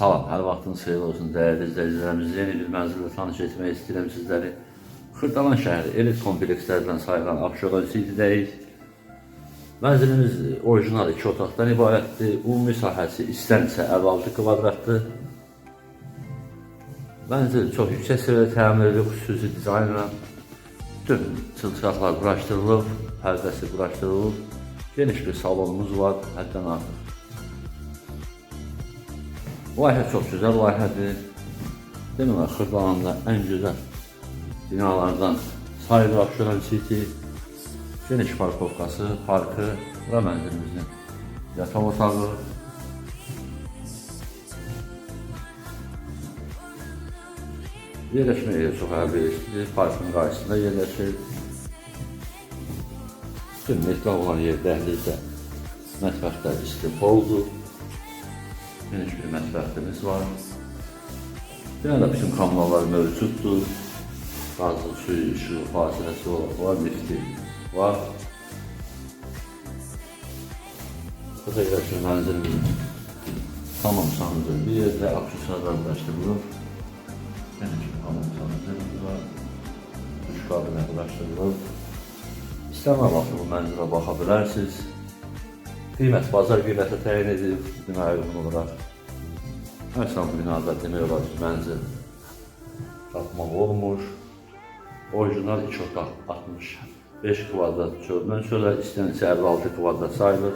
Salam, hər vaxtınız xeyir olsun dəyərli izləyicilərimiz. Yeni bir mənzillə tanış etmək istəyirəm sizləri. Xırdalan şəhəri elit komplekslərdən sayılan Abşeron City-dəyik. Mənzilimiz orijinal iki otaqdan ibarətdir. Ümumi sahəsi istən isə 56 kvadratdır. Mənzil çox yüksək səviyyədə təmir edilib, xüsusi dizaynla. Bütün çılçaqlar quraşdırılıb, pərdəsi quraşdırılıb. Geniş bir salonumuz var, həddən artıq. Layihə çox gözəl layihədir. Demək olar Xırdalanında ən gözəl binalardan sayılır Abşeron City. Geniş parkovkası, parkı və mənzilimizin yataq otağı. Yerləşmə yeri çox əlverişlidir. Parkın qarşısında yerləşir. Bütün metal olan yer dəhlizdə mətbəxdə istifoldur. Geniş bir mətbəximiz var. Yəni də bütün kanallar mövcuddur. Qazı, suyu, işığı, fasiləsi var, var, lifti var. Yerləşir mənzilimiz. Tamam sanıdır. Bir yerdə aksesuarlar ulaşdırılır. Geniş bir tamam sanıdır var. Duş kabinə ulaşdırılır. İstəmə vaxtı bu mənzilə baxa bilərsiniz. Qiymət bazar qiymətə təyin edilib binaya uyğun olaraq. Hər san binada demək olar ki, mənzil tapmaq olmuş. Orijinal 2 otaq 65 kvadrat çöldən çölə, istəyən isə 56 kvadrat sayılır.